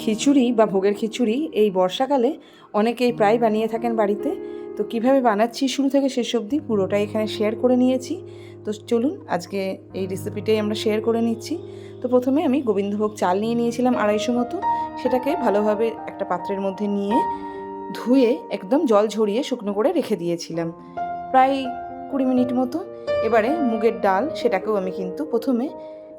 খিচুড়ি বা ভোগের খিচুড়ি এই বর্ষাকালে অনেকেই প্রায় বানিয়ে থাকেন বাড়িতে। তো কীভাবে বানাচ্ছি শুরু থেকে শেষ অবধি পুরোটাই এখানে শেয়ার করে নিয়েছি। তো চলুন আজকে এই রেসিপিটাই আমরা শেয়ার করে নিচ্ছি। তো প্রথমে আমি গোবিন্দভোগ চাল নিয়ে নিয়েছিলাম আড়াইশো মতো। সেটাকে ভালোভাবে একটা পাত্রের মধ্যে নিয়ে ধুয়ে একদম জল ঝরিয়ে শুকনো করে রেখে দিয়েছিলাম। প্রায় কুড়ি মিনিট মতো। এবারে মুগের ডাল, সেটাকেও আমি কিন্তু প্রথমে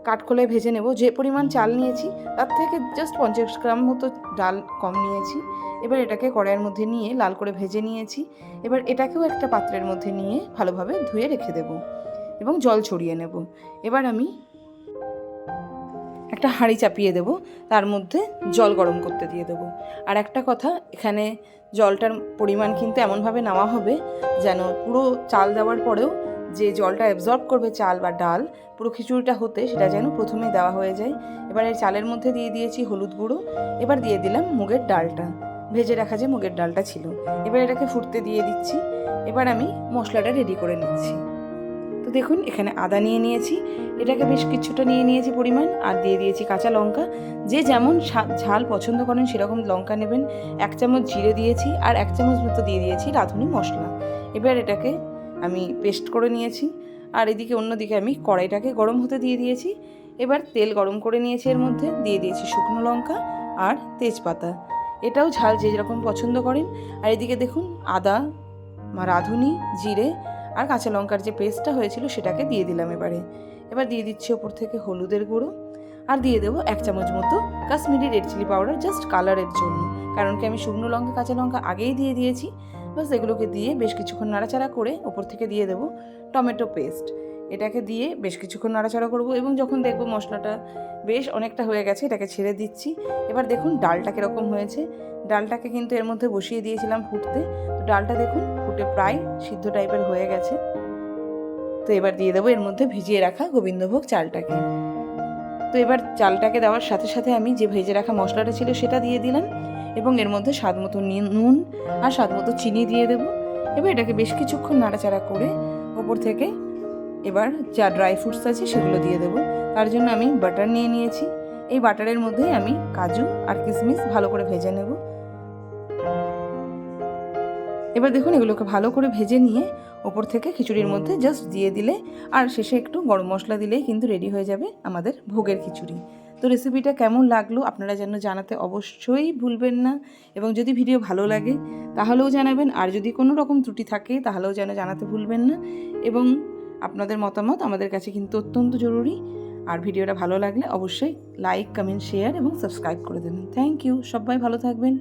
কাঠকোলায় ভেজে নেব। যে পরিমাণ চাল নিয়েছি তার থেকে জাস্ট পঞ্চাশ গ্রাম মতো ডাল কম নিয়েছি। এবার এটাকে কড়াইয়ের মধ্যে নিয়ে লাল করে ভেজে নিয়েছি। এবার এটাকেও একটা পাত্রের মধ্যে নিয়ে ভালোভাবে ধুয়ে রেখে দেব এবং জল ছড়িয়ে নেব। এবার আমি একটা হাঁড়ি চাপিয়ে দেব তার মধ্যে জল গরম করতে দিয়ে দেবো। আর একটা কথা এখানে জলটার পরিমাণ কিন্তু এমনভাবে নেওয়া হবে যেন পুরো চাল দেওয়ার পরেও যে জলটা অ্যাবজর্ব করবে চাল বা ডাল, পুরো খিচুড়িটা হতে সেটা যেন প্রথমে দেওয়া হয়ে যায়। এবার এই চালের মধ্যে দিয়ে দিয়েছি হলুদ গুঁড়ো, এবার দিয়ে দিলাম মুগের ডালটা। ভেজে রাখা যে মুগের ডালটা ছিল, এবার এটাকে ফুটতে দিয়ে দিচ্ছি। এবার আমি মশলাটা রেডি করে নিচ্ছি। তো দেখুন, এখানে আদা নিয়ে নিয়েছি। এটাকে বেশ কিছুটা নিয়ে নিয়েছি পরিমাণ, আর দিয়ে দিয়েছি কাঁচা লঙ্কা। যে যেমন ঝাল পছন্দ করেন সেরকম লঙ্কা নেবেন। এক চামচ জিরে দিয়েছি, আর এক চামচ মতো দিয়ে দিয়েছি রাঁধুনি মশলা। এবার এটাকে আমি পেস্ট করে নিয়েছি। আর এদিকে অন্যদিকে আমি কড়াইটাকে গরম হতে দিয়ে দিয়েছি। এবার তেল গরম করে নিয়েছি এর মধ্যে। দিয়ে দিয়েছি শুকনো লঙ্কা আর তেজপাতা। এটাও ঝাল যে যেরকম পছন্দ করেন। আর এদিকে দেখুন, আদা রাঁধুনি, জিরে আর কাঁচা লঙ্কার যে পেস্টটা হয়েছিল সেটাকে দিয়ে দিলাম এবারে। এবার দিয়ে দিচ্ছি ওপর থেকে হলুদের গুঁড়ো। আর দিয়ে দেবো এক চামচ মতো Kashmiri red chilli powder just কালারের জন্য। কারণ কি আমি শুকনো লঙ্কা, কাঁচা লঙ্কা আগেই দিয়ে দিয়েছি। বাস এগুলোকে দিয়ে বেশ কিছুক্ষণ নাড়াচাড়া করে ওপর থেকে দিয়ে দেবো টমেটো পেস্ট। এটাকে দিয়ে বেশ কিছুক্ষণ নাড়াচাড়া করব এবং যখন দেখব মশলাটা বেশ অনেকটা হয়ে গেছে, এটাকে ছেড়ে দিচ্ছি। এবার দেখুন ডালটা কীরকম হয়েছে। ডালটাকে কিন্তু এর মধ্যে বসিয়ে দিয়েছিলাম ফুটতে। তো ডালটা দেখুন ফুটে প্রায় সিদ্ধ টাইপের হয়ে গেছে। তো এবার দিয়ে দেবো এর মধ্যে ভিজিয়ে রাখা গোবিন্দভোগ চালটাকে। তো এবার চালটাকে দেওয়ার সাথে সাথে আমি যে ভেজে রাখা মশলাটা ছিল সেটা দিয়ে দিলাম। এবং এর মধ্যে স্বাদ মতো নুন আর স্বাদ মতো চিনি দিয়ে দেবো। এবার এটাকে বেশ কিছুক্ষণ নাড়াচাড়া করে ওপর থেকে এবার যা ড্রাই ফ্রুটস আছে সেগুলো দিয়ে দেবো। তার জন্য আমি বাটার নিয়ে নিয়েছি। এই বাটারের মধ্যেই আমি কাজু আর কিশমিশ ভালো করে ভেজে নেব। এবার দেখুন এগুলোকে ভালো করে ভেজে নিয়ে ওপর থেকে খিচুড়ির মধ্যে জাস্ট দিয়ে দিলে আর শেষে একটু গরম মশলা দিলেই কিন্তু রেডি হয়ে যাবে আমাদের ভোগের খিচুড়ি। তো রেসিপিটা কেমন লাগল আপনারা যেন জানাতে অবশ্যই ভুলবেন না এবং যদি ভিডিও ভালো লাগে, তাহলেও জানাবেন। আর যদি কোনো রকম ত্রুটি থাকে, তাহলেও যেন জানাতে ভুলবেন না। এবং আপনাদের মতামত আমাদের কাছে কিন্তু অত্যন্ত জরুরি। আর ভিডিওটা ভালো লাগলে অবশ্যই লাইক কমেন্ট শেয়ার এবং সাবস্ক্রাইব করে দেবেন। থ্যাংক ইউ সবাই ভালো থাকবেন।